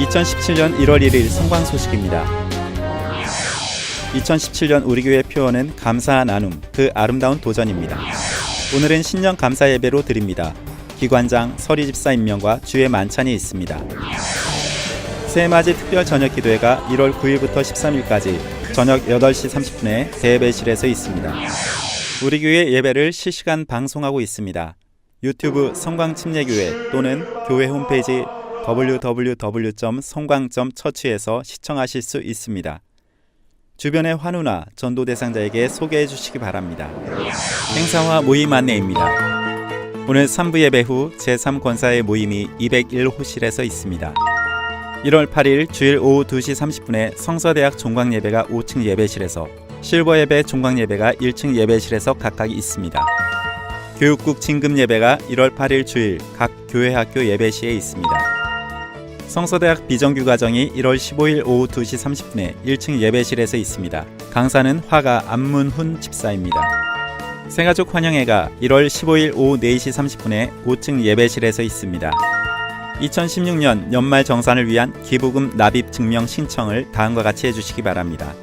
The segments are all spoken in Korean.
2017년 1월 1일 성광 소식입니다. 2017년 우리 교회 표어는 감사 나눔, 그 아름다운 도전입니다. 오늘은 신년 감사 예배로 드립니다. 기관장, 서리 집사 임명과 주의 만찬이 있습니다. 새해맞이 특별 저녁 기도회가 1월 9일부터 13일까지 저녁 8시 30분에 대예배실에서 있습니다. 우리 교회 예배를 실시간 방송하고 있습니다. 유튜브 성광침례교회 또는 교회 홈페이지 www.성광.처치에서 시청하실 수 있습니다. 주변의 환우나 전도 대상자에게 소개해 주시기 바랍니다. 행사와 모임 안내입니다. 오늘 3부 예배 후 제3권사의 모임이 201호실에서 있습니다. 1월 8일 주일 오후 2시 30분에 성서대학 종강 예배가 5층 예배실에서 실버 예배 종강 예배가 1층 예배실에서 각각 있습니다. 교육국 진금 예배가 1월 8일 주일 각 교회 학교 예배시에 있습니다. 성서대학 비정규 과정이 1월 15일 오후 2시 30분에 1층 예배실에서 있습니다. 강사는 화가 안문훈 집사입니다. 생가족 환영회가 1월 15일 오후 4시 30분에 5층 예배실에서 있습니다. 2016년 연말 정산을 위한 기부금 납입 증명 신청을 다음과 같이 해주시기 바랍니다.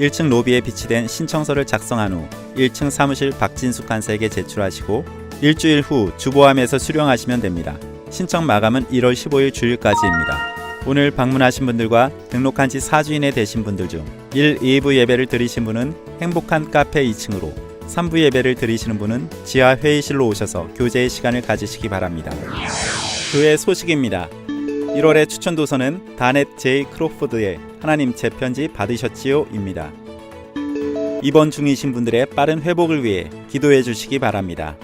1층 로비에 비치된 신청서를 작성한 후 1층 사무실 박진숙 간사에게 제출하시고 일주일 후 주보함에서 수령하시면 됩니다. 신청 마감은 1월 15일 주일까지입니다. 오늘 방문하신 분들과 등록한 지 4주인에 되신 분들 중 1, 2부 예배를 드리신 분은 행복한 카페 2층으로 3부 예배를 드리시는 분은 지하 회의실로 오셔서 교제의 시간을 가지시기 바랍니다. 교회 소식입니다. 1월의 추천 도서는 다넷 제이 크로포드의 하나님 제 편지 받으셨지요입니다. 입원 중이신 분들의 빠른 회복을 위해 기도해 주시기 바랍니다.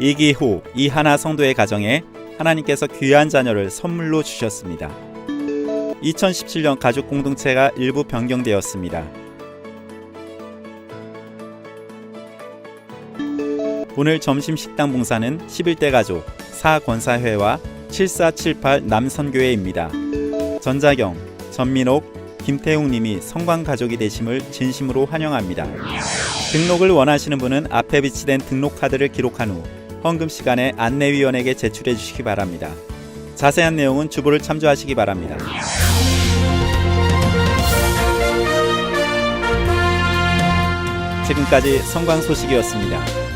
이기호 이하나 성도의 가정에 하나님께서 귀한 자녀를 선물로 주셨습니다. 2017년 가족 공동체가 일부 변경되었습니다. 오늘 점심 식당 봉사는 11대 가족 사권사회와 7478 남선교회입니다. 전자경, 전민옥, 김태웅 님이 성광 가족이 되심을 진심으로 환영합니다. 등록을 원하시는 분은 앞에 비치된 등록 카드를 기록한 후 헌금 시간에 안내위원에게 제출해 주시기 바랍니다. 자세한 내용은 주보를 참조하시기 바랍니다. 지금까지 성광 소식이었습니다.